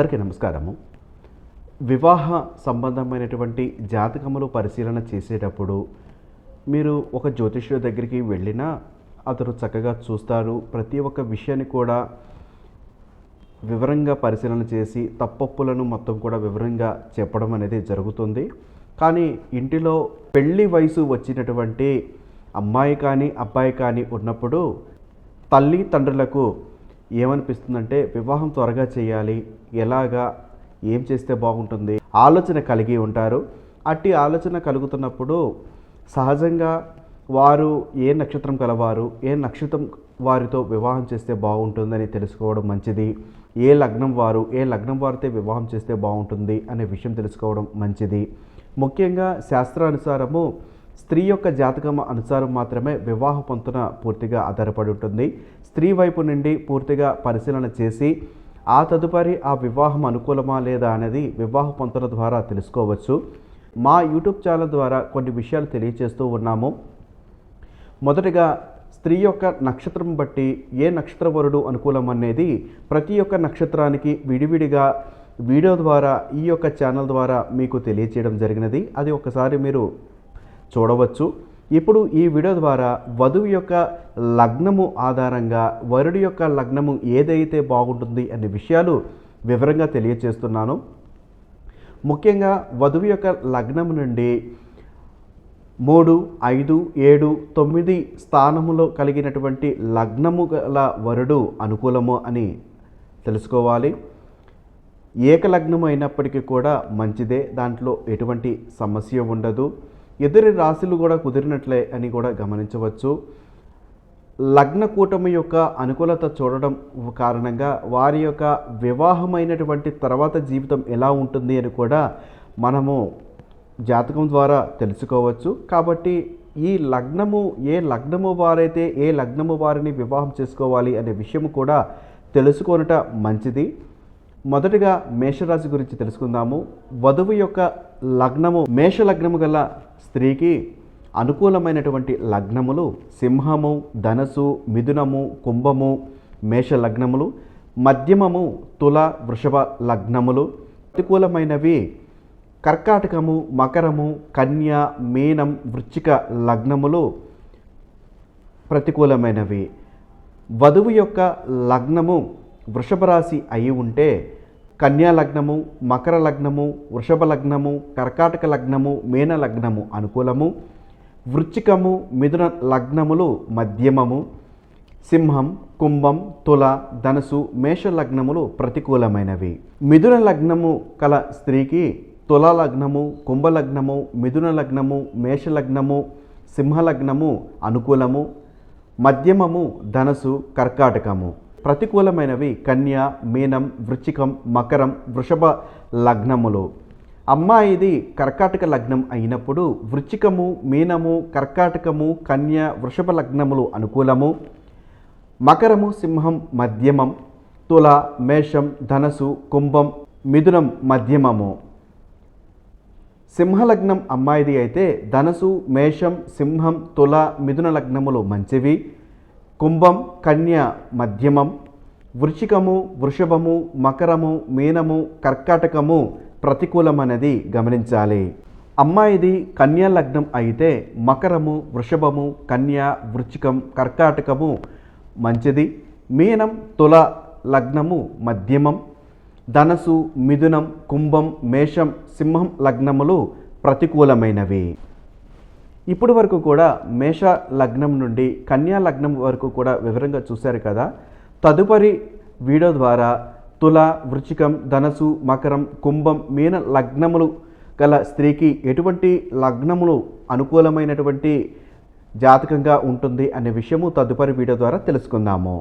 అందరికీ నమస్కారము. వివాహ సంబంధమైనటువంటి జాతకములు పరిశీలన చేసేటప్పుడు మీరు ఒక జ్యోతిష్యుడి దగ్గరికి వెళ్ళినా అతను చక్కగా చూస్తారు. ప్రతి ఒక్క విషయాన్ని కూడా వివరంగా పరిశీలన చేసి తప్పప్పులను మొత్తం కూడా వివరంగా చెప్పడం అనేది జరుగుతుంది. కానీ ఇంటిలో పెళ్ళి వయసు వచ్చినటువంటి అమ్మాయి కానీ అబ్బాయి కానీ ఉన్నప్పుడు తల్లి తండ్రులకు ఏమనిపిస్తుందంటే వివాహం త్వరగా చేయాలి ఎలాగా ఏం చేస్తే బాగుంటుంది ఆలోచన కలిగి ఉంటారు. అట్టి ఆలోచన కలుగుతున్నప్పుడు సహజంగా వారు ఏ నక్షత్రం కలవారు ఏ నక్షత్రం వారితో వివాహం చేస్తే బాగుంటుందని తెలుసుకోవడం మంచిది. ఏ లగ్నం వారు ఏ లగ్నం వారితో వివాహం చేస్తే బాగుంటుంది అనే విషయం తెలుసుకోవడం మంచిది. ముఖ్యంగా శాస్త్రానుసారము స్త్రీ యొక్క జాతకం అనుసారం మాత్రమే వివాహ పొంతున పూర్తిగా ఆధారపడి ఉంటుంది. స్త్రీ వైపు నుండి పూర్తిగా పరిశీలన చేసి ఆ తదుపరి ఆ వివాహం అనుకూలమా లేదా అనేది వివాహ పొంతన ద్వారా తెలుసుకోవచ్చు. మా యూట్యూబ్ ఛానల్ ద్వారా కొన్ని విషయాలు తెలియజేస్తూ ఉన్నాము. మొదటగా స్త్రీ యొక్క నక్షత్రం బట్టి ఏ నక్షత్రవరుడు అనుకూలం అనేది ప్రతి ఒక్క నక్షత్రానికి విడివిడిగా వీడియో ద్వారా ఈ యొక్క ఛానల్ ద్వారా మీకు తెలియచేయడం జరిగినది. అది ఒకసారి మీరు చూడవచ్చు. ఇప్పుడు ఈ వీడియో ద్వారా వధువు యొక్క లగ్నము ఆధారంగా వరుడి యొక్క లగ్నము ఏదైతే బాగుంటుంది అనే విషయాలు వివరంగా తెలియచేస్తున్నాను. ముఖ్యంగా వధువు యొక్క లగ్నం నుండి మూడు ఐదు ఏడు తొమ్మిది స్థానములో కలిగినటువంటి లగ్నము గల వరుడు అనుకూలము అని తెలుసుకోవాలి. ఏకలగ్నము అయినప్పటికీ కూడా మంచిదే. దాంట్లో ఎటువంటి సమస్య ఉండదు. ఎదురి రాశులు కూడా కుదిరినట్లే అని కూడా గమనించవచ్చు. లగ్న కూటమి యొక్క అనుకూలత చూడడం కారణంగా వారి యొక్క వివాహమైనటువంటి తర్వాత జీవితం ఎలా ఉంటుంది అని కూడా మనము జాతకం ద్వారా తెలుసుకోవచ్చు. కాబట్టి ఈ లగ్నము ఏ లగ్నము వారైతే ఏ లగ్నము వారిని వివాహం చేసుకోవాలి అనే విషయం కూడా తెలుసుకొనట మంచిది. మొదటగా మేషరాశి గురించి తెలుసుకుందాము. వధువు యొక్క లగ్నము మేష లగ్నము గల స్త్రీకి అనుకూలమైనటువంటి లగ్నములు సింహము ధనసు మిథునము కుంభము మేష లగ్నములు మధ్యమము తుల వృషభ లగ్నములు. ప్రతికూలమైనవి కర్కాటకము మకరము కన్య మీనం వృచ్చిక లగ్నములు ప్రతికూలమైనవి. వధువు యొక్క లగ్నము వృషభ రాశి అయి ఉంటే కన్యా లగ్నము మకర లగ్నము వృషభ లగ్నము కర్కాటక లగ్నము మేన లగ్నము అనుకూలము. వృచ్చికము మిథున లగ్నములు మధ్యమము. సింహం కుంభం తుల ధనుసు మేష లగ్నములు ప్రతికూలమైనవి. మిథున లగ్నము కల స్త్రీకి తుల లగ్నము కుంభ లగ్నము మిథున లగ్నము మేష లగ్నము సింహ లగ్నము అనుకూలము. మధ్యమము ధనసు కర్కాటకము. ప్రతికూలమైనవి కన్య మీనం వృచ్చికం మకరం వృషభ లగ్నములు. అమ్మాయిది కర్కాటక లగ్నం అయినప్పుడు వృచ్చికము మీనము కర్కాటకము కన్య వృషభ లగ్నములు అనుకూలము. మకరము సింహం మధ్యమం. తుల మేషం ధనసు కుంభం మిథునం మధ్యమము. సింహలగ్నం అమ్మాయిది అయితే ధనసు మేషం సింహం తుల మిథున లగ్నములు మంచివి. కుంభం కన్య మధ్యమం వృషికము వృషభము మకరము మీనము కర్కాటకము ప్రతికూలమనేది గమనించాలి. అమ్మాయిది కన్యా లగ్నం అయితే మకరము వృషభము కన్య వృచ్చికం కర్కాటకము మంచిది. మీనం తుల లగ్నము మధ్యమం. ధనసు మిథునం కుంభం మేషం సింహం లగ్నములు ప్రతికూలమైనవి. ఇప్పటి వరకు కూడా మేష లగ్నం నుండి కన్యా లగ్నం వరకు కూడా వివరంగా చూశారు కదా. తదుపరి వీడియో ద్వారా తుల వృచ్చికం ధనసు మకరం కుంభం మీన లగ్నములు గల స్త్రీకి ఎటువంటి లగ్నములు అనుకూలమైనటువంటి జాతకంగా ఉంటుంది అనే విషయము తదుపరి వీడియో ద్వారా తెలుసుకుందాము.